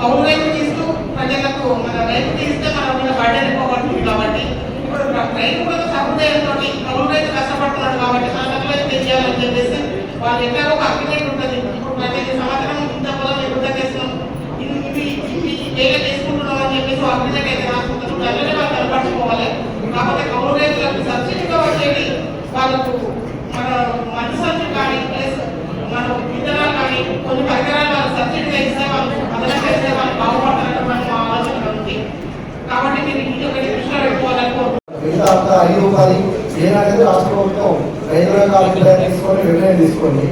కౌలు రైతు తీస్తూ ప్రజలకు మన రైతు తీస్తే మనం మన మీద బడ్జెట్ కాబట్టి ఇప్పుడు రైతు కూడా సహృదయంతో కౌలు రైతు కష్టపడుతున్నాడు కాబట్టి సన్నకు రైతు తెలియాలని చెప్పేసి వాళ్ళు ఎట్లా ఒక అగ్రిమెంట్ ఉంటుంది. ఇప్పుడు ప్రతి సంవత్సరం ఇంత పొలం ఎంత చేస్తున్నాం? ఇది ఇవి ఇవి ఏగా అని చెప్పేసి అగ్రిమెంట్ అయితే రాసుకుంటారు. దానిలోనే వాళ్ళు కనపడుకోవాలి కాకపోతే కౌలు రైతులకు సబ్సిడీగా వచ్చేది వాళ్ళకు మన మంచి సబ్సిడీ కానీ ప్లస్ మన విత్తనాలు కానీ కొన్ని పరికరాలు వాళ్ళు సబ్సిడీగా ఇస్తే వాళ్ళు అదనంగా ఇస్తే వాళ్ళు బాగుపడతారని మన ఆలోచన ఉంది కాబట్టి మీరు ఇది ఒకటి దృష్టిలో పెట్టుకోవాలని కోరుకుంటున్నాను. మిగతా అంతా ఐదు పది ఏనాడైతే రాష్ట్ర ప్రభుత్వం రైతుల యొక్క అభిప్రాయం తీసుకొని నిర్ణయం తీసుకొని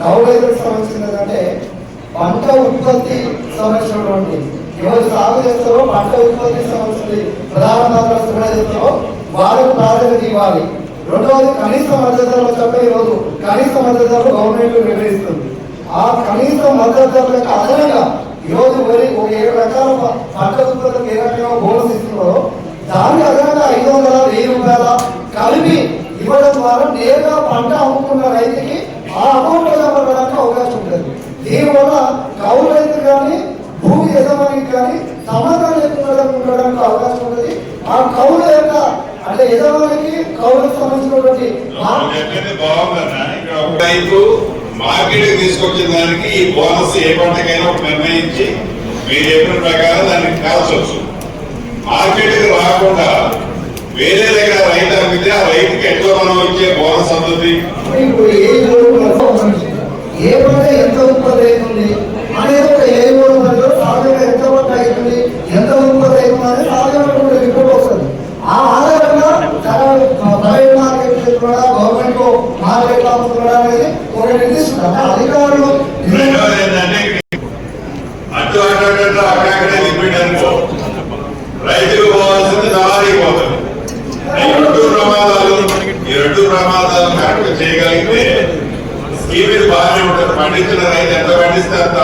కౌలు రైతులకు సంబంధించిన ఏంటంటే పంట ఉత్పత్తి సంబంధించినటువంటి ఎవరు సాగు చేస్తారో పంట ఉత్పత్తి సంబంధించి ప్రధానమంత్రి సున్నా చేస్తారో వారికి ప్రాధాన్యత ఇవ్వాలి రెండవది కనీస మద్దతు ధరలు చెప్పే ఈరోజు కనీస మద్దతు ధరలు గవర్నమెంట్ నిర్ణయిస్తుంది ఆ కనీస మద్దతు ధరలకు అదనంగా ఈరోజు వరి ఒక ఏడు రకాల పంట ఉత్పత్తులకు ఏ రకంగా బోనస్ ఇస్తున్నారో దానికి అదనంగా ఐదు వందల వెయ్యి రూపాయల కలిపి ఇవ్వడం ద్వారా నేరుగా పంట అమ్ముకున్న రైతుకి ఆ అమౌంట్ జమపడడానికి అవకాశం ఉంటుంది. దీనివల్ల కౌలు రైతు కానీ భూమి యజమానికి కానీ సమాధానం లేకుండా ఉండడానికి అవకాశం ఉంటుంది. ఆ కౌలు యొక్క అంటే యజమానికి కౌలుకు సంబంధించినటువంటి రైతు మార్కెట్ తీసుకొచ్చిన దానికి ఈ బోనస్ ఏ పంటకైనా నిర్ణయించి మీరు చెప్పిన ప్రకారం దాన్ని కాల్చవచ్చు. మార్కెట్కి రాకుండా వేరే దగ్గర రైతు అమ్మితే ఆ రైతుకి ఎక్కువ మనం ఇచ్చే బోనస్ ఇప్పుడు ఏ ఊరు ఏ పంట ఎంత ఉత్పత్తి అవుతుంది? అనేది ఒక ఏ సాధారణ ఎంత పంట అవుతుంది? ఎంత ఉత్పత్తి అవుతుంది అనేది రిపోర్ట్ వస్తుంది. ఆ ఆధారంగా ప్రైవేట్ మార్కెట్ కూడా గవర్నమెంట్ మార్కెట్ అమ్ముతున్నాడా అనేది ఒక నిర్దిష్ట. అంటే అధికారులు రెండవది ఏంటంటే అటు అటు అటు అటు అక్కడక్కడే లిక్విడ్ అనుకో రైతుకు పోవాల్సింది దళారీ పోతుంది ఈ రెండు ప్రమాదాలు ప్రమాదాలు కరెక్ట్ చేయగలిగితే స్కీమ్ ఇది బాగానే ఉంటుంది. పండించిన రైతు ఎంత పండిస్తే అంత?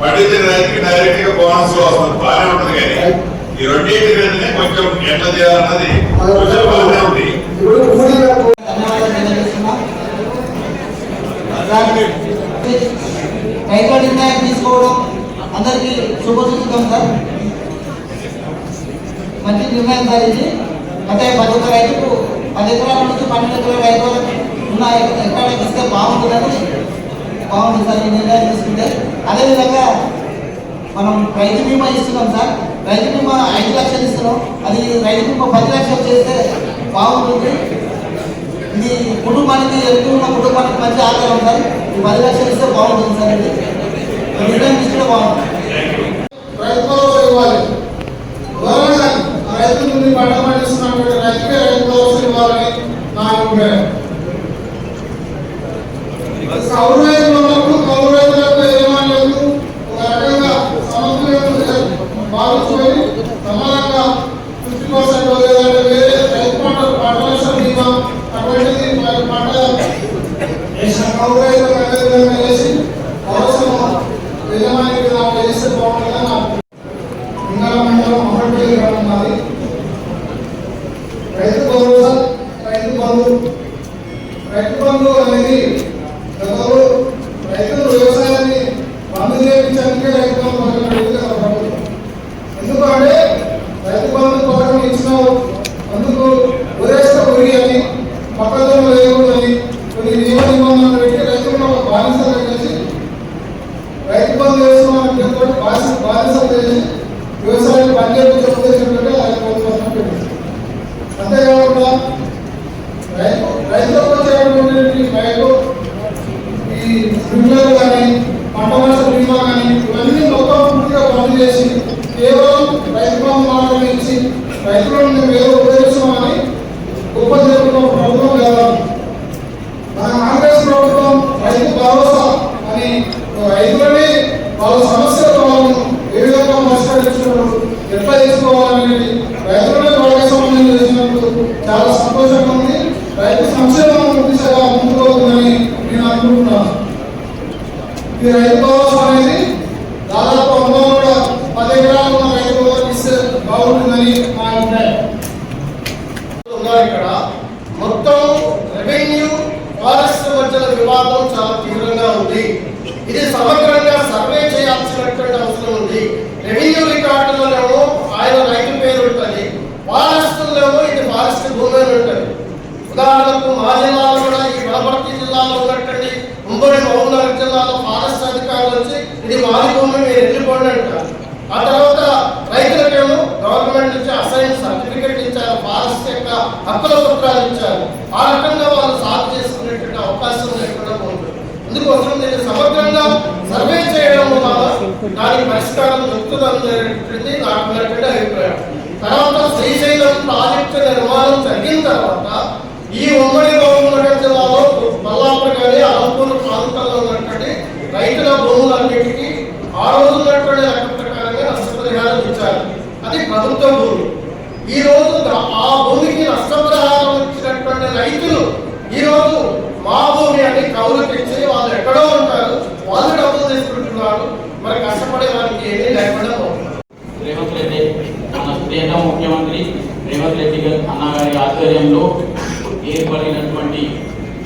పండించిన రైతుకి డైరెక్ట్గా బోనస్ వస్తుంది. బాగానే ఉంటుంది కానీ ఈ రెండింటి మీదనే కొంచెం ఎట్లా చేయాలన్నది కొంచెం బాగానే ఉంది. రైతు నిర్ణయం తీసుకోవడం అందరికీ శుభసూచితం సార్. మంచి నిర్ణయం సార్ ఇది. అంటే ప్రతి ఒక్క రైతుకు పది ఎకరాల నుంచి పన్నెండు ఎకరాల ఐదు వరకు ఉన్న ఎకరాలకు ఇస్తే బాగుంటుందని బాగుంటుంది సార్ ఈ నిర్ణయం తీసుకుంటే. అదేవిధంగా మనం రైతు బీమా ఇస్తున్నాం సార్. రైతు బీమా ఐదు లక్షలు ఇస్తున్నాం. అది రైతు బీమా పది లక్షలు చేస్తే బాగుంటుంది. ఇది కుటుంబానికి ఎక్కువ ఉన్న కుటుంబానికి మంచి ఆదాయం సార్. ఈ పది లక్షలు ఇస్తే బాగుంటుంది సార్ ఇది. నిర్ణయం తీసుకుంటే బాగుంటుంది. eu ఈ రైతు భరోసా అనేది దాదాపు అందులో కూడా పది ఎకరాలు ఉన్న రైతు భరోసా ఇస్తే బాగుంటుందని మా అభిప్రాయం ఉన్నారు ఇక్కడ మొత్తం రెవెన్యూ ఫారెస్ట్ మధ్యన వివాదం చాలా తీవ్రంగా ఉంది ఇది సమగ్రంగా సర్వే చేయాల్సినటువంటి అవసరం ఉంది రెవెన్యూ రికార్డులోనేమో ఆయన రైతు పేరు ఉంటుంది ఫారెస్టులోనేమో ఇది ఫారెస్ట్ భూమి అని ఉంటుంది ఉదాహరణకు మా జిల్లాలో కూడా ఈ వనపర్తి జిల్లాలో ఉన్నటువంటి ఉమ్మడి మహబూబ్నగర్ జిల్లాలో ఫారెస్ట్ అధికారులు వచ్చి ఇది మాది భూమి మీరు వెళ్ళిపోండి అంటారు ఆ తర్వాత రైతులకేమో గవర్నమెంట్ నుంచి అసైన్ సర్టిఫికెట్ ఇచ్చారు ఫారెస్ట్ యొక్క హక్కుల పత్రాలు ఇచ్చారు ఆ రకంగా వాళ్ళు సాగు చేసుకునేటువంటి అవకాశం లేకుండా పోతుంది అందుకోసం దీన్ని సమగ్రంగా సర్వే చేయడం వల్ల దానికి పరిష్కారం దొరుకుతుందనేటువంటిది నాకు ఉన్నటువంటి అభిప్రాయం. తర్వాత శ్రీశైలం ప్రాజెక్టు నిర్మాణం జరిగిన తర్వాత ఈ ఉమ్మడి మహబూబ్నగర్ జిల్లాలో మల్లాపూర్ కానీ అలంపూర్ ప్రాంతాల్లో ఉన్నటువంటి రైతుల భూములన్నిటికీ ఆ రోజు ఉన్నటువంటి లెక్క ప్రకారంగా నష్టపరిహారం ఇచ్చారు. అది ప్రభుత్వ భూమి. ఈ రోజు ఆ భూమికి నష్టపరిహారం ఇచ్చినటువంటి రైతులు ఈ రోజు మా భూమి అని కౌలు తెచ్చి వాళ్ళు ఎక్కడో ఉంటారు. వాళ్ళు డబ్బులు తీసుకుంటున్నారు. మరి కష్టపడే వారికి ఏమీ లేకుండా పోతున్నారు రేవంత్ రెడ్డి మన ప్రియత ముఖ్యమంత్రి రేవంత్ రెడ్డి గారి అన్నగారి ఆధ్వర్యంలో ఏర్పడినటువంటి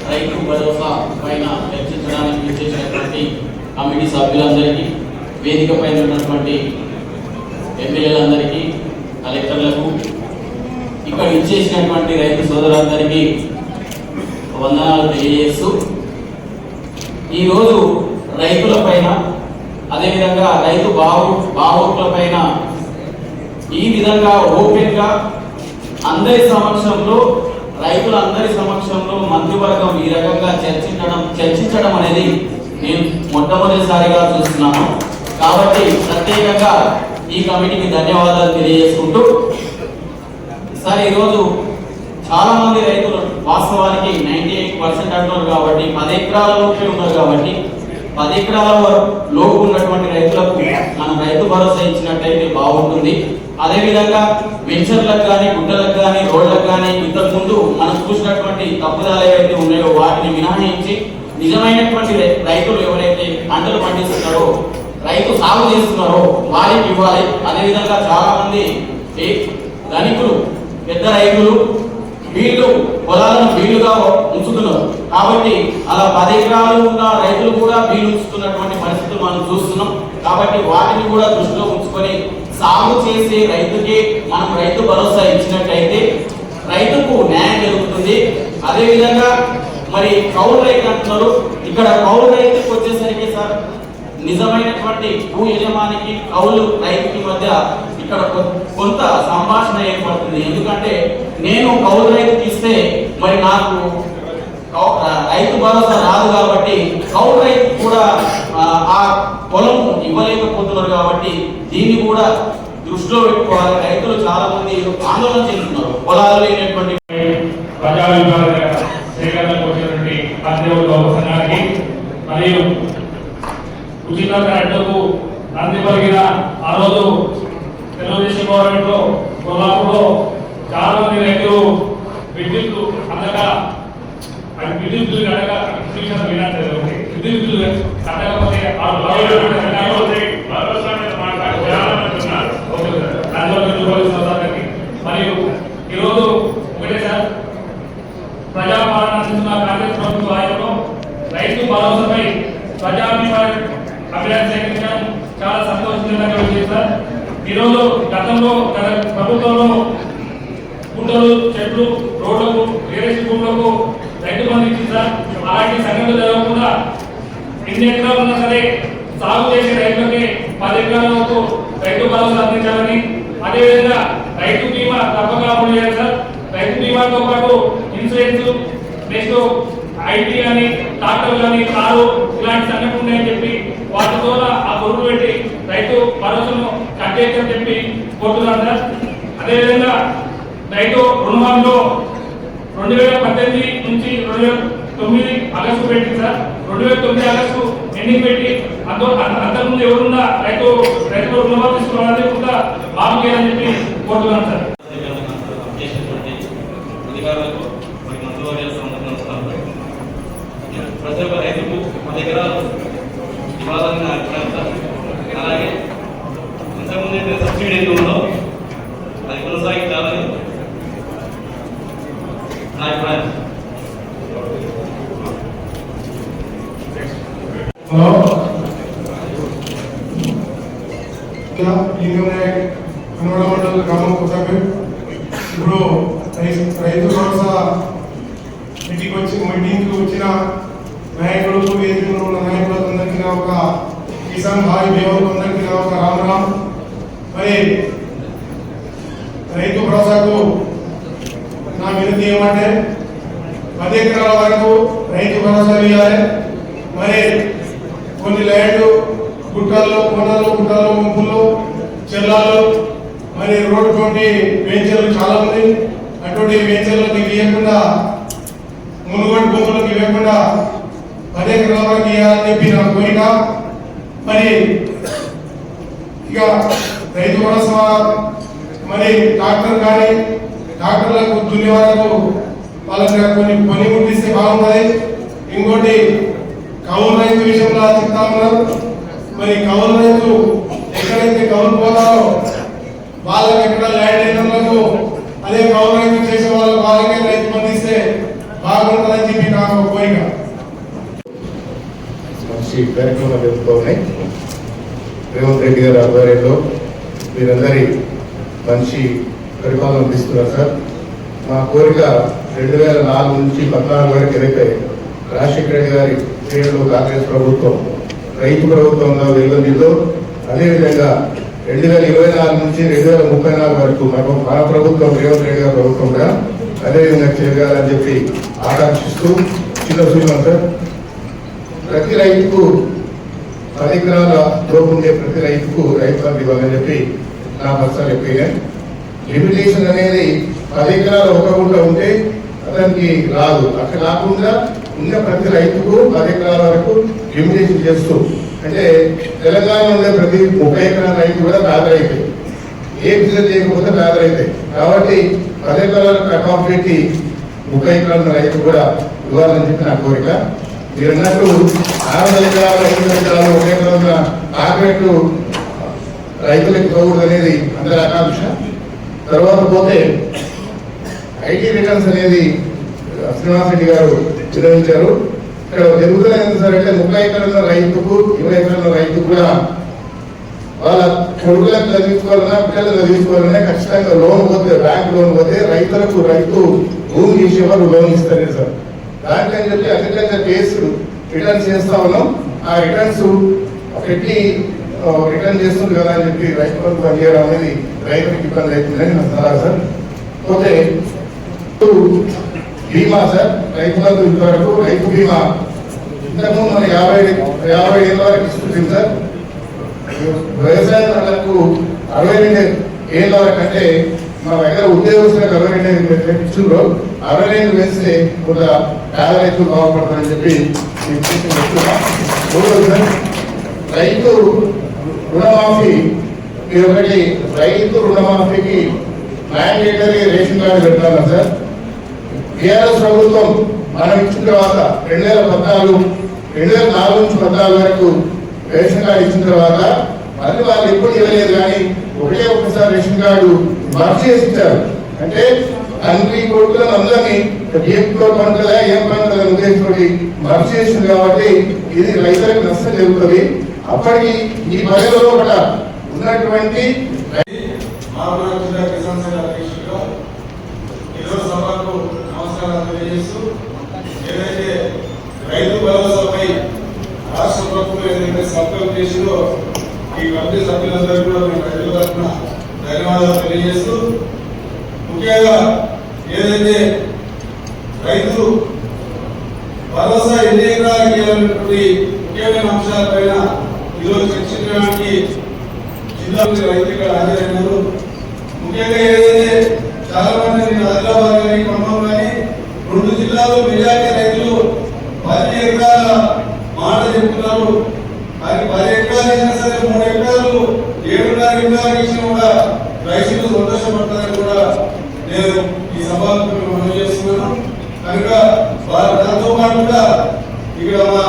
రైతు భరోసా పైన చర్చించడానికి విచ్చేసినటువంటి కమిటీ సభ్యులందరికీ వేదిక పైన ఉన్నటువంటి ఎమ్మెల్యేలందరికీ కలెక్టర్లకు ఇక్కడ ఇచ్చేసినటువంటి రైతు సోదరులందరికీ వందనాలు తెలియజేస్తూ ఈరోజు రైతుల పైన అదేవిధంగా రైతు బావు బావుల పైన ఈ విధంగా ఓపెన్గా అందరి సమక్షంలో రైతులందరి సమక్షంలో మంత్రివర్గం ఈ రకంగా చర్చించడం చర్చించడం అనేది నేను మొట్టమొదటిసారిగా చూస్తున్నాను. కాబట్టి ప్రత్యేకంగా ఈ కమిటీకి ధన్యవాదాలు తెలియజేసుకుంటూ సార్ ఈరోజు చాలా మంది రైతులు వాస్తవానికి నైన్టీ ఎయిట్ పర్సెంట్ అంటున్నారు కాబట్టి పది ఎకరాల లోపే ఉన్నారు కాబట్టి పది ఎకరాల వరకు లోపు ఉన్నటువంటి రైతులకు మనం రైతు భరోసా ఇచ్చినట్టయితే బాగుంటుంది. అదేవిధంగా వెంచర్లకు కానీ గుడ్డలకు కానీ రోడ్లకు కానీ ఇంతకు ముందు మనం చూసినటువంటి తప్పుదాలు ఏవైతే ఉన్నాయో వాటిని మినహాయించి నిజమైనటువంటి రైతులు ఎవరైతే పంటలు పండిస్తున్నారో రైతు సాగు చేస్తున్నారో వారికి ఇవ్వాలి. అదేవిధంగా చాలా మంది ధనికులు పెద్ద రైతులు వీళ్ళు పొలాలను వీలుగా ఉంచుతున్నారు. కాబట్టి అలా పది ఎకరాలు ఉన్న రైతులు కూడా వీలు ఉంచుతున్నటువంటి పరిస్థితులు మనం చూస్తున్నాం. కాబట్టి వాటిని కూడా దృష్టిలో ఉంచుకొని సాగు చేసే రైతుకి మనం రైతు భరోసా ఇచ్చినట్టయితే రైతుకు న్యాయం జరుగుతుంది. అదేవిధంగా మరి కౌలు రైతు అంటున్నారు. ఇక్కడ కౌలు రైతుకు వచ్చేసరికి సార్ నిజమైనటువంటి భూ యజమానికి కౌలు రైతుకి మధ్య ఇక్కడ కొంత సంభాషణ ఏర్పడుతుంది. ఎందుకంటే నేను కౌలు రైతు తీస్తే మరి నాకు రైతు భరోసా రాదు కాబట్టి కౌలు రైతు కూడా ఆ, పొలం ఇవ్వలేకపోతున్నారు కాబట్టి దీన్ని కూడా దృష్టిలో పెట్టుకోవాలి. రైతులు చాలా మంది ఆందోళన చెందుతున్నారు. పొలాలు లేనటువంటి ప్రజా విభాగ సేకరణకు వచ్చినటువంటి మరియు ఉచిత కరెంటుకు నంది పలిగిన ఆ రోజు తెలుగుదేశం గవర్నమెంట్లో కొల్లాపూర్లో చాలా మంది రైతులు విద్యుత్ అందక అది విద్యుత్ బిల్లు కట్టక చూసిన వినాలి విద్యుత్ బిల్లు కట్టకపోతే ఆ ఓకే సార్. దానివల్ల మీరు ఉపయోగిస్తున్న సార్కి. మరియు ఈరోజు ఒకటే సార్ ప్రజాపాలన అందిస్తున్న కాంగ్రెస్ ప్రభుత్వ హయాంలో రైతు భరోసాపై ప్రజాభిప్రాయ అభిప్రాయం సేకరించడం చాలా సంతోషకరమైన విషయం సార్ ఈరోజు గతంలో గత ప్రభుత్వంలో గుంటలు చెట్లు రోడ్లకు వేరేసి భూములకు రైతు బంధు ఇచ్చింది సార్ అలాంటి సంఘటనలు జరగకుండా ఎన్ని ఎకరాలు ఉన్నా సరే సాగు చేసే రైతులకి పది ఎకరాల వరకు రైతు భరోసా అందించాలని అదేవిధంగా రైతు బీమా తప్పక అమలు చేయాలి సార్. రైతు బీమాతో పాటు ఇన్సూరెన్స్ నెక్స్ట్ ఐటీ కానీ ట్రాక్టర్ కానీ కారు ఇలాంటి సంఘటనలు ఉన్నాయని చెప్పి వాటి ద్వారా ఆ గొర్రెలు పెట్టి రైతు భరోసాను కట్టేయని చెప్పి కోరుతున్నాను సార్. అదేవిధంగా రైతు రుణమాఫీలో రెండు వేల పద్దెనిమిది నుంచి రెండు వేల తొమ్మిది ఆగస్టు పెట్టింది సార్. రెండు వేల తొమ్మిది ఆగస్టు ఎండింగ్ పెట్టి అంత అంతకుముందు ఎవరున్నా రైతు రైతు రుణమాఫీ తీసుకోవాలని కూడా మాఫీ చేయాలని చెప్పి కోరుతున్నాను సార్ చేసినటువంటి అధికారులకు మరి మంత్రివర్యాలకు సంబంధించిన ప్రతి ఒక్క రైతుకు పది ఎకరాలు ఇవ్వాలని నా అభిప్రాయం సార్ అలాగే ఇంతకుముందు అయితే సబ్సిడీ అయితే ఉందో అది కొనసాగించాలని నా అభిప్రాయం హలో ఇండియన్ కన్నడ మండల గ్రామం కొత్తపేట ఇప్పుడు రైతు రైతు భరోసా మీటింగ్ వచ్చి మీటింగ్కి వచ్చిన నాయకులకు వేదికలో ఉన్న నాయకులకు అందరికీ నా ఒక కిసాన్ భావి దేవులకు అందరికీ నా ఒక రామ్ రామ్ మరి రైతు భరోసాకు నా వినతి ఏమంటే పది ఎకరాల వరకు రైతు భరోసా ఇవ్వాలి మరి కొన్ని ల్యాండ్ గుట్టల్లో కోనల్లో గుట్టల్లో గుంపుల్లో చెల్లాల్లో మరి రోడ్డు తోటి వెంచర్లు చాలా ఉంది అటువంటి వేంచర్లకు ఇవ్వకుండా మునుగోడు భూములకు ఇవ్వకుండా పది ఎకరాల ఇవ్వాలని చెప్పి నా కోరిక. మరి ఇక రైతు భరోసా మరి డాక్టర్ కానీ డాక్టర్లకు దున్ని వరకు వాళ్ళకి కొన్ని పని ముట్టిస్తే బాగుంటుంది. ఇంకోటి కౌలు రైతు విషయంలో చెప్తా ఉన్నారు. మరి కౌలు రైతు ఎక్కడైతే కౌలు పోతారో వాళ్ళకి ఎక్కడ ల్యాండ్ అయినందుకు అదే కౌలు రైతు చేసే వాళ్ళు వాళ్ళకే రైతు పండిస్తే బాగుంటుందని చెప్పి నాకు ఒక కోరిక. మంచి కార్యక్రమాలు జరుగుతూ రేవంత్ రెడ్డి గారి ఆధ్వర్యంలో మీరందరి మంచి పరిపాలన అందిస్తున్నారు సార్. మా కోరిక రెండు వేల నాలుగు నుంచి పద్నాలుగు వరకు ఏదైతే రాజశేఖర రెడ్డి గారి పేరులో కాంగ్రెస్ ప్రభుత్వం రైతు ప్రభుత్వంగా వెలుగొందిందో అదేవిధంగా రెండు వేల ఇరవై నాలుగు నుంచి రెండు వేల ముప్పై నాలుగు వరకు మన మన ప్రభుత్వం రేవంత్ రెడ్డి గారి ప్రభుత్వం కూడా అదేవిధంగా చేయగలని చెప్పి ఆకాంక్షిస్తూ చిన్న సూచన సార్. ప్రతి రైతుకు పది ఎకరాల లోపు ఉండే ప్రతి రైతుకు రైతు బంధు ఇవ్వాలని చెప్పి నా పర్సనల్ చెప్పిగా లిమిటేషన్ అనేది పది ఎకరాలు ఒక ఉంటే అతనికి రాదు. అక్కడ కాకుండా ఉన్న ప్రతి రైతుకు పది ఎకరాల వరకు లిమిటేషన్ చేస్తూ అంటే తెలంగాణలో ఉండే ప్రతి ముప్పై ఎకరాల రైతు కూడా పేద రైతే ఏ బిజినెస్ చేయకపోతే పేద రైతే కాబట్టి పది ఎకరాలకు కట్ ఆఫ్ పెట్టి ముప్పై ఎకరాల రైతు కూడా ఇవ్వాలని చెప్పి నా కోరిక. మీరు అన్నట్టు ఆరు వందల ఎకరాలు ఐదు ఎకరాలు ఒక ఎకరాల కార్పొరేట్ రైతులకు ఇవ్వకూడదు అనేది అందరి ఆకాంక్ష. తర్వాత పోతే ఐటీ రిటర్న్స్ అనేది శ్రీనివాస్ రెడ్డి గారు నిర్వహించారు ఇక్కడ జరుగుతున్నది సార్ అంటే ముప్పై ఎకరాల రైతుకు ఇరవై ఎకరాల రైతు కూడా వాళ్ళ కొడుకులకు చదివించుకోవాలన్నా పిల్లలు చదివించుకోవాలన్నా ఖచ్చితంగా లోన్ పోతే బ్యాంక్ లోన్ పోతే రైతులకు రైతు భూమి తీసేవారు లోన్ ఇస్తారు సార్. దాంట్లో అని చెప్పి అగ్రికల్చర్ కేసు రిటర్న్స్ చేస్తా ఉన్నాం. ఆ రిటర్న్స్ పెట్టి రిటర్న్ చేస్తుంది కదా అని చెప్పి రైతు బంధు పనిచేయడం అనేది రైతులకు ఇబ్బంది అవుతుందని నా సలహా సార్. పోతే బీమా సార్ రైతు బంధు ఇంతవరకు రైతు బీమా ఇంతకుముందు మన యాభై యాభై ఏళ్ళ వరకు ఇస్తుంది సార్ వ్యవసాయదారులకు అరవై రెండు ఏళ్ళ వరకు అంటే మా దగ్గర ఉద్యోగస్తులకు అరవై రెండు ఇచ్చిండ్రు. అరవై రెండు వేస్తే కూడా పేద రైతులు బాగుపడతారని చెప్పి సార్, రైతు రుణమాఫీ ఇది ఒకటి రైతు రుణమాఫీకి మ్యాండేటరీ రేషన్ కార్డు పెట్టాలా సార్? టీఆర్ఎస్ ప్రభుత్వం మనం ఇచ్చిన తర్వాత రెండు వేల పద్నాలుగు రెండు వేల నాలుగు నుంచి పద్నాలుగు వరకు రేషన్ కార్డు ఇచ్చిన తర్వాత మళ్ళీ వాళ్ళు ఎప్పుడు ఇవ్వలేదు కానీ ఒకే ఒకసారి రేషన్ కార్డు మార్చి చేసి ఇచ్చారు అంటే తండ్రి కొడుకులను అందరినీ ఏం పండుగ ఏం పండుగ ఉద్దేశంతో మార్చి చేసింది కాబట్టి ఇది రైతులకు నష్టం జరుగుతుంది. అప్పటికి ఈ పదవిలో కూడా ఉన్నటువంటి మామూలు జిల్లా కిసాన్ సంఘ అధ్యక్షుడిగా ఈరోజు సభకు తెలియజేస్తూ ఏదైతే రైతు భరోసాపై రాష్ట్ర ప్రభుత్వం ఏదైతే సంకల్పం చేసిందో ఈ కమిటీ సభ్యులందరూ కూడా మేము రైతుల తరఫున ధన్యవాదాలు తెలియజేస్తూ ముఖ్యంగా ఏదైతే రైతు భరోసా ఎన్ని ఎకరాలకు ముఖ్యమైన అంశాలపైన ఈరోజు చర్చించడానికి జిల్లా రైతులు ఇక్కడ హాజరైనారు. ముఖ్యంగా ఏదైతే చాలా మంది నేను ఆదిలాబాద్ కానీ ఖమ్మం కానీ రెండు జిల్లాలో మెజార్టీ రైతులు పది ఎకరాల మాట చెప్తున్నారు అది పది ఎకరాలు అయినా సరే మూడు ఎకరాలు ఏడున్నర కూడా రైతులు సంతోషపడతారని కూడా నేను ఈ సభకు మనం చేస్తున్నాను కనుక వారు దాంతో కూడా ఇక్కడ మా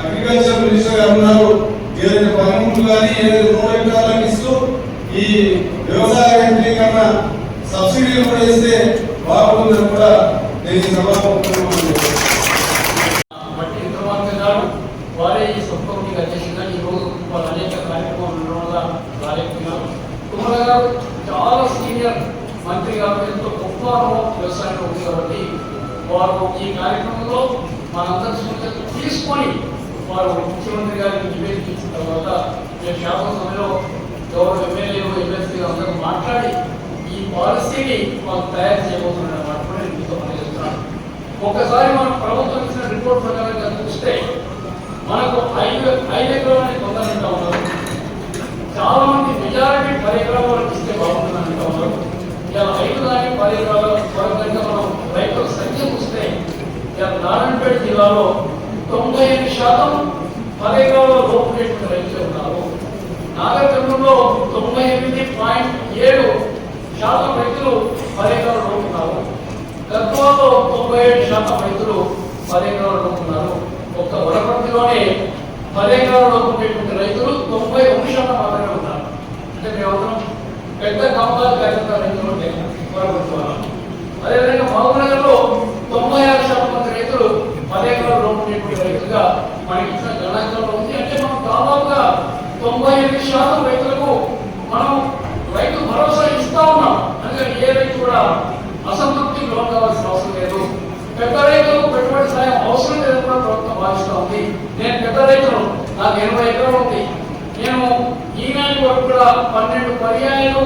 అగ్రికల్చర్ మినిస్టర్ గారు ఉన్నారు. ఏదైనా పనిముట్లు కానీ ఏదైనా నూరు ఎకరాలకు ఇస్తూ ఈ వ్యవసాయ యంత్రీకరణ సబ్సిడీలు కూడా ఇస్తే బాగుంటుందని కూడా నేను ఈ బట్టి విక్రమార్క గారు వారే ఈ సొంతకి అధ్యక్షులుగా ఈ రోజు వాళ్ళ అనేక కార్యక్రమాలు ఉండడం వల్ల రాలేకపోయినారు కుమార్ గారు చాలా సీనియర్ మంత్రి గారు ఎంతో గొప్ప ప్రోత్సాహంగా ఉంది కాబట్టి వారు ఈ కార్యక్రమంలో మనందరి సూచనలు తీసుకొని వారు ముఖ్యమంత్రి గారికి నివేదించిన తర్వాత మేము శాసనసభలో గౌరవ ఎమ్మెల్యేలు ఎమ్మెల్సీ అందరూ మాట్లాడి ఈ పాలసీని మనం తయారు చేయబోతున్నాం మాట కూడా నేను మీతో పనిచేస్తున్నాను ఒకసారి మనం ప్రభుత్వం ఇచ్చిన రిపోర్ట్ ప్రకారంగా చూస్తే మనకు ఐదు ఐదు ఎకరాలని పొందాలంటా ఉన్నారు చాలా మంది మెజారిటీ పది ఎకరాలు వరకు ఇస్తే బాగుంటుందని అంటా ఉన్నారు ఇలా ఐదు దాని పది ఎకరాల వరకు కనుక మనం రైతుల సంఖ్య చూస్తే ఇలా నారాయణపేట జిల్లాలో తొంభై ఎనిమిది శాతం పదేగాలో ఎకరాల లోపు రైతులు ఉన్నారు. నాగరికంలో తొంభై ఎనిమిది పాయింట్ ఏడు శాతం రైతులు పది ఎకరాల ఉన్నారు గద్వాలో తొంభై ఏడు శాతం రైతులు పది ఎకరాలలో ఉన్నారు ఒక్క వరపతిలోనే పది ఎకరాలలో ఉండేటువంటి రైతులు తొంభై ఒకటి శాతం మాత్రమే ఉన్నారు. అంటే మేము పెద్ద కంపాలు కలిగిన రైతులు వరపతి వాళ్ళు అదేవిధంగా మహబూబ్నగర్లో తొంభై ఆరు శాతం మంది ఉండేటువంటి రైతుగా మనకి ఇచ్చిన గణాంకంలో ఉంది. అంటే మనం దాదాపుగా తొంభై ఎనిమిది శాతం రైతులకు మనం రైతు భరోసా ఇస్తా ఉన్నాం. అందుకని ఏ రైతు కూడా అసంతృప్తి లోన్ కావాల్సిన అవసరం లేదు. పెద్ద రైతులకు పెట్టుబడి సాయం అవసరం లేదని కూడా ప్రభుత్వం భావిస్తూ ఉంది. నేను పెద్ద రైతును నాకు ఎనభై ఎకరాలు ఉంది. నేను ఈనాటి వరకు కూడా పన్నెండు పర్యాయాలు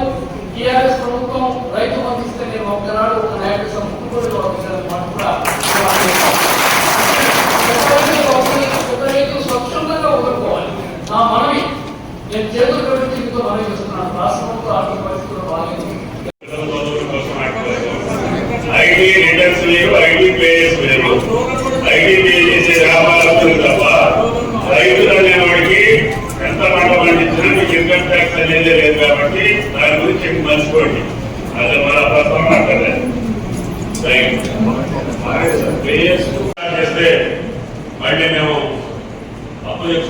టీఆర్ఎస్ ప్రభుత్వం రైతు పంపిస్తే నేను ఒక్కనాడు ఒక న్యాయ నేను చేతులు పెట్టి మీతో మనవి రాష్ట్ర రాష్ట్రంలో ఆర్థిక పరిస్థితులు బాగాలేదు.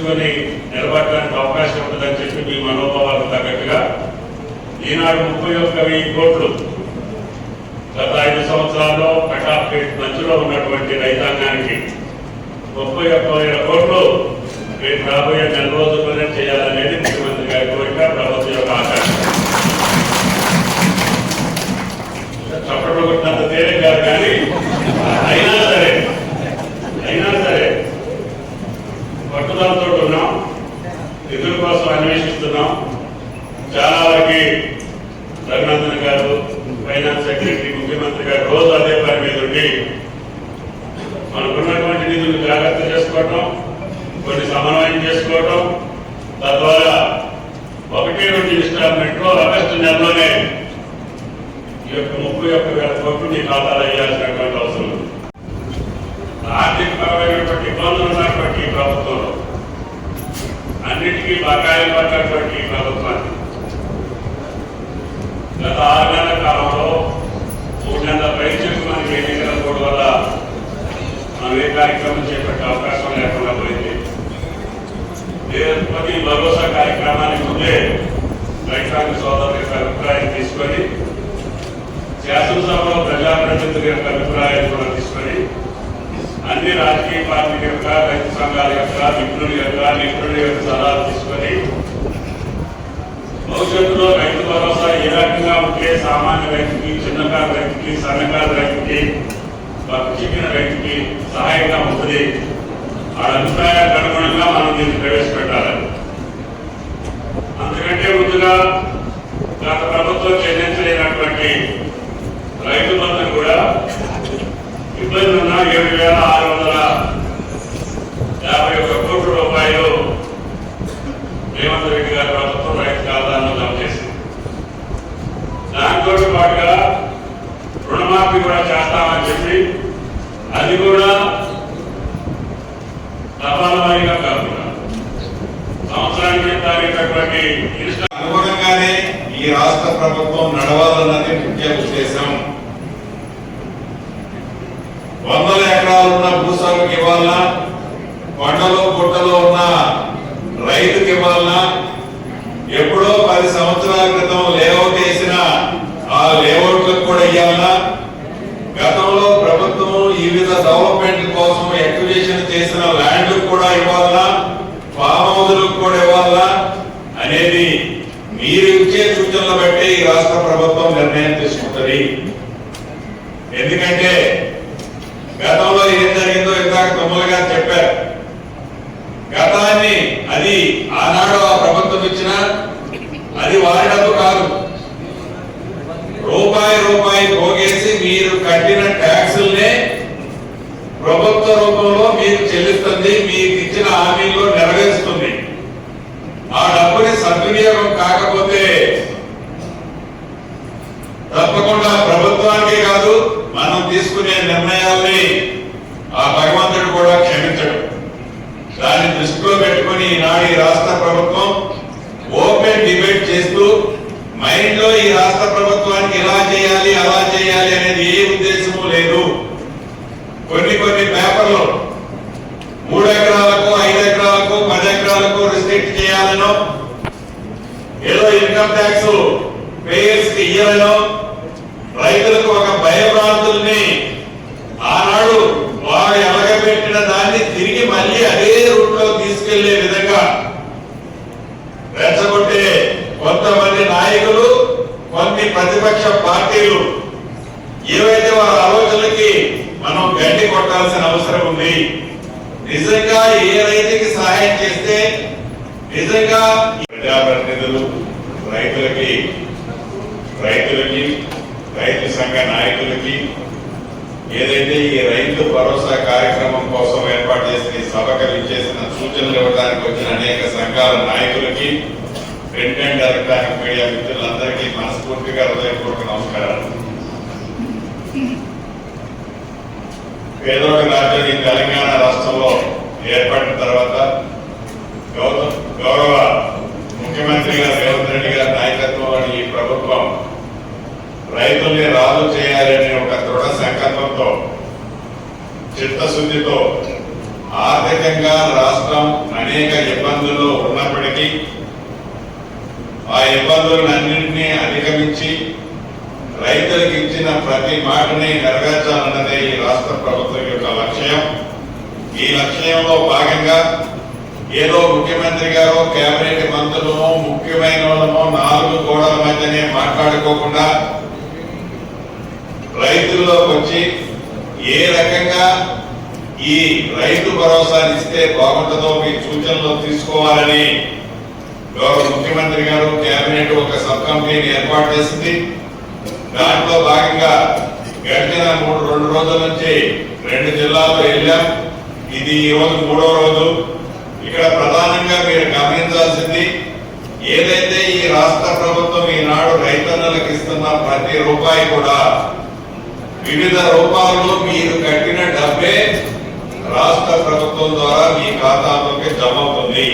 అప్పు నిలబడడానికి అవకాశం ఉంటుందని చెప్పి మీ మనోభావాలకు తగ్గట్టుగా ఈనాడు ముప్పై ఒక్క వెయ్యి కోట్లు గత ఐదు సంవత్సరాల్లో కటాఫ్ రేట్ మధ్యలో ఉన్నటువంటి రైతాంగానికి ముప్పై ఒక్క వేల కోట్లు రేపు రాబోయే నెల రోజుల్లోనే చేయాలనేది ముఖ్యమంత్రి గారి కోరిక ప్రభుత్వం యొక్క ఆకాంక్ష. చప్పట్లు కొట్టినంత తేలిక కాదు కానీ అయినా సరే పట్టుదలతో ఉన్నాం నిధుల కోసం అన్వేషిస్తున్నాం చాలా వరకు రఘునందన్ గారు ఫైనాన్స్ సెక్రటరీ ముఖ్యమంత్రి రోజు అదే పని మీద ఉండి మనకున్నటువంటి నిధులు జాగ్రత్త చేసుకోవటం కొన్ని సమన్వయం చేసుకోవటం తద్వారా ఒకటి రెండు ఇన్స్టాల్మెంట్లో ఆగస్టు నెలలోనే ఈ యొక్క ముప్పై ఒక్క వేల కోట్లు మీ ఖాతాలో వేయాల్సినటువంటి అవసరం ఉంది. ఆర్థిక పరమైనటువంటి ఇబ్బందులు ఉన్నటువంటి ఈ ప్రభుత్వంలో అన్నిటికీ బకాయిలు పడ్డటువంటి ఈ ప్రభుత్వాన్ని గత ఆరు నెలల కాలంలో మూడు నెలల పరీక్షకు మనకి ఎన్నికల కోడ్ వల్ల మనం ఏ కార్యక్రమం చేపట్టే అవకాశం లేకుండా పోయింది. ప్రతి భరోసా కార్యక్రమానికి ముందే రైతాంగ సోదరుల యొక్క అభిప్రాయం తీసుకొని శాసనసభలో ప్రజాప్రతినిధుల యొక్క అభిప్రాయాలు కూడా తీసుకొని అన్ని రాజకీయ పార్టీల యొక్క రైతు సంఘాల యొక్క నిపుణుల యొక్క నిపుణుల యొక్క సలహాలు తీసుకొని భవిష్యత్తులో రైతు భరోసా ఏ రకంగా ఉంటే సామాన్య రైతుకి చిన్నకారు రైతుకి సన్నకారు రైతుకి వారు చెప్పిన వ్యక్తికి సహాయంగా ఉంటుంది. వాళ్ళ అభిప్రాయాలకు అనుగుణంగా మనం దీన్ని ప్రవేశపెట్టాలని అంతకంటే ముందుగా రాష్ట్ర ప్రభుత్వం నడవాలన్నది ముఖ్య ఉద్దేశం. వందల ఎకరాలున్న భూస్వామికి ఇవ్వాలన్నా కొండలో గుట్టలో ఉన్న రైతుకి ఇవ్వాలన్నా ఎప్పుడో పది సంవత్సరాల క్రితం లేఅవుట్ వేసిన ఆ లేఅవుట్లకు కూడా ఇవ్వాలన్నా గతంలో ప్రభుత్వం వివిధ డెవలప్మెంట్ కోసం ఎక్విజేషన్ చేసిన ల్యాండ్లకు కూడా ఇవ్వాలన్నా ఫామ్ హౌస్లకు కూడా ఇవ్వాలన్నా రాష్ట్ర ప్రభుత్వం నిర్ణయం తీసుకుంటుంది ఎందుకంటే గతంలో ఏం జరిగిందో ఇందాక తమ్ముల గారు చెప్పారు గతాన్ని అది ఆనాడు ఆ ప్రభుత్వం ఇచ్చిన అది వారి డబ్బు కాదు రూపాయి రూపాయి పోగేసి మీరు కట్టిన ట్యాక్సుల్నే ప్రభుత్వ రూపంలో మీకు చెల్లిస్తుంది మీకు ఇచ్చిన హామీలో నెరవేరుస్తుంది ఆ డబ్బుని సద్వినియోగం కాకపోతే తప్పకుండా ప్రభుత్వానికి కాదు మనం తీసుకునే నిర్ణయాల్ని ఆ భగవంతుడు కూడా క్షమించడు. దాన్ని దృష్టిలో పెట్టుకుని ఈనాడు ఈ రాష్ట్ర ప్రభుత్వం ఓపెన్ డిబేట్ చేస్తూ మైండ్లో ఈ రాష్ట్ర ప్రభుత్వానికి ఇలా చేయాలి అలా చేయాలి అనేది ఏ ఉద్దేశము లేదు. కొన్ని కొన్ని పేపర్లు మూడు ఎకరాలకు ఐదు ఎకరాలకు పది ఎకరాలకు రిస్ట్రిక్ట్ చేయాలనో ఏదో ఇన్కమ్ ట్యాక్స్ పేయర్స్కి ఇయ్యాలనో భయభ్రాంతుల్ని ఆనాడు వారు ఎలగబెట్టిన దాన్ని తిరిగి మళ్ళీ అదే రూట్లో తీసుకెళ్ళే విధంగా రెచ్చగొట్టే కొంతమంది నాయకులు కొన్ని ప్రతిపక్ష పార్టీలు. ఏవైతే వారి ఆలోచనలకి మనం గడ్డి కొట్టాల్సిన అవసరం ఉంది నిజంగా ఏ రైతుకి సహాయం చేస్తే నిజంగా ప్రజాప్రతినిధులు రైతులకి రైతులకి రైతు సంఘ నాయకులకి ఏదైతే ఈ రైతు భరోసా కార్యక్రమం కోసం ఏర్పాటు చేసిన ఈ సభకు ఇచ్చేసిన సూచనలు ఇవ్వడానికి వచ్చిన అనేక సంఘాల నాయకులకి ప్రింట్ అండ్ ఎలక్ట్రానిక్ మీడియా మిత్రులందరికీ మనస్ఫూర్తిగా హృదయపూర్వక నమస్కారాలు. పేదోడి రాజ్యం ఈ తెలంగాణ రాష్ట్రంలో ఏర్పడిన తర్వాత గౌరవ గౌరవ ముఖ్యమంత్రి గారు రేవంత్ రెడ్డి గారి నాయకత్వంలోని ఈ ప్రభుత్వం రైతుల్ని రాజు చేయాలనే ఒక దృఢ సంకల్పంతో చిత్తశుద్ధితో ఆర్థికంగా రాష్ట్రం అనేక ఇబ్బందులు ఉన్నప్పటికీ ఆ ఇబ్బందులన్నింటినీ అధిగమించి రైతులకు ఇచ్చిన ప్రతి మాటని నెరవేర్చాలన్నదే ఈ రాష్ట్ర ప్రభుత్వం యొక్క లక్ష్యం. ఈ లక్ష్యంలో భాగంగా ఏదో ముఖ్యమంత్రి గారు కేబినెట్ మంత్రులమో ముఖ్యమైన వాళ్ళమో నాలుగు గోడల మధ్యనే మాట్లాడుకోకుండా రైతుల్లోకి వచ్చి ఏ రకంగా ఈ రైతు భరోసాని ఇస్తే బాగుంటుందో మీ సూచనలు తీసుకోవాలని గౌరవ ముఖ్యమంత్రి గారు కేబినెట్ ఒక సబ్ కమిటీని ఏర్పాటు చేసింది. దాంట్లో భాగంగా గడిచిన మూడు రెండు రోజుల నుంచి రెండు జిల్లాల్లో వెళ్ళాం. ఇది ఈరోజు మూడో రోజు. ఇక్కడ ప్రధానంగా మీరు గమనించాల్సింది ఏదైతే ఈ రాష్ట్ర ప్రభుత్వం ఈనాడు రైతన్నలకు ఇస్తున్న ప్రతి రూపాయి కూడా వివిధ రూపాల్లో మీరు కట్టిన డబ్బే రాష్ట్ర ప్రభుత్వం ద్వారా మీ ఖాతాలోకి జమ అవుతుంది.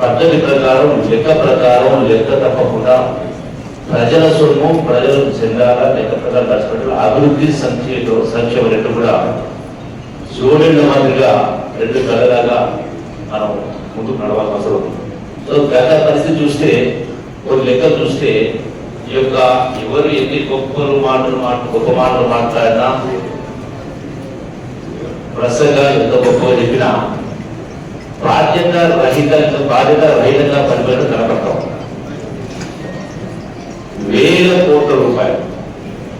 పద్ధతి ప్రకారం లెక్క ప్రకారం లెక్క తప్పకుండా ప్రజల సొమ్ము ప్రజలకు చెందాల లెక్క ప్రకారం ఖర్చు అభివృద్ధి సంఖ్యలో సంక్షేమ రెండు కూడా సూర్యుడి మాదిరిగా రెండు కలలాగా మనం ముందుకు నడవాల్సిన అవసరం ఉంది. సో గత పరిస్థితి చూస్తే ఒక లెక్క చూస్తే ఈ యొక్క ఎవరు ఎన్ని గొప్పలు మాటలు మాట గొప్ప మాటలు మాట్లాడినా ప్రసంగా ఎంత గొప్ప చెప్పినా బాధ్యత రహిత బాధ్యత రహితంగా పనిపడి కనపడతాం. వేల కోట్ల రూపాయలు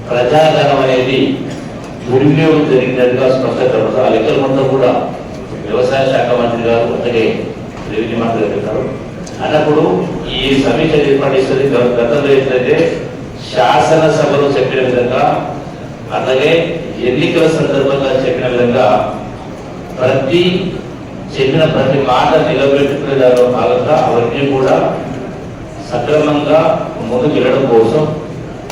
ప్రజాధనం అనేది దుర్వినియోగం జరిగినట్టుగా స్పష్టంగా ఆ లెక్కల మొత్తం కూడా వ్యవసాయ శాఖ మంత్రి గారు అలాగే రెవెన్యూ మంత్రి గారు అన్నప్పుడు ఈ సమీక్ష ఏర్పాటు చేస్తుంది గతంలో ఏంటంటే శాసనసభలో చెప్పిన విధంగా అలాగే ఎన్నికల సందర్భంగా చెప్పిన విధంగా ప్రతి చెప్పిన ప్రతి మాట నిలబెట్టుకునే దానిలో భాగంగా అవన్నీ కూడా సక్రమంగా ముందుకు వెళ్ళడం కోసం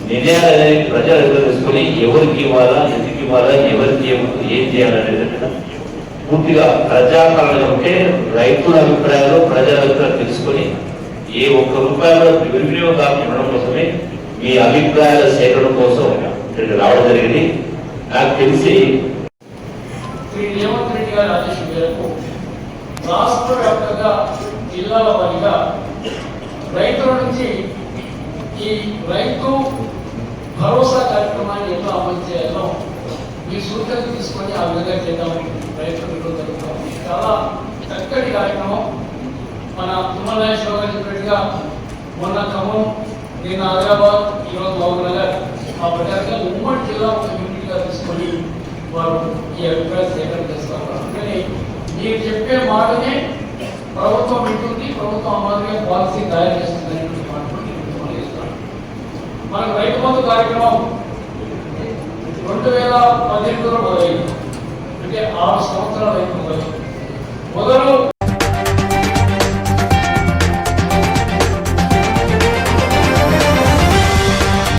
నిర్ణయాలు అనేది ప్రజలు తీసుకొని ఎవరికి ఇవ్వాలా ఎందుకు ఇవ్వాలా ఎవరికి ఏం- ఏం చేయాలనేది పూర్తిగా ప్రజాపాలన ఉంటే రైతుల అభిప్రాయాలు ప్రజల అభిప్రాయాలు తెలుసుకొని ఏ ఒక్క రూపాయలు దుర్వినియోగం కాకుండా ఉండడం కోసమే మీ అభిప్రాయాల సేకరణ కోసం ఇక్కడికి రావడం జరిగింది. నాకు తెలిసి రాష్ట్ర వ్యాప్తంగా జిల్లాల వారీగా రైతుల నుంచి ఈ రైతు భరోసా కార్యక్రమాన్ని ఎలా అమలు చేయాలో మీ సూచనలు తీసుకొని ఆ విధంగా చేద్దాం రైతులకు జరుగుతాం చాలా చక్కటి కార్యక్రమం. మన తుమ్మలేశ్వర గారు చెప్పినట్టుగా మొన్న ఖమ్మం నిన్న ఆదిలాబాద్ ఈరోజు మహబూబ్నగర్ ఆ ప్రకారంగా ఉమ్మడి జిల్లా ఒక యూనిట్గా తీసుకొని వారు ఈ అభిప్రాయ సేకరణ చేస్తారు అందుకని మీరు చెప్పే మాటనే ప్రభుత్వం వింటుంది ప్రభుత్వం ఆ మాదిరిగా పాలసీ తయారు చేస్తుంది అనేటువంటి మాట కూడా నేను తెలియజేస్తున్నాను. మనకు రైతు బంధు కార్యక్రమం రెండు వేల పద్దెనిమిదిలో మొదలైంది. అంటే ఆరు సంవత్సరాలు అయిన మొదలు. మొదలు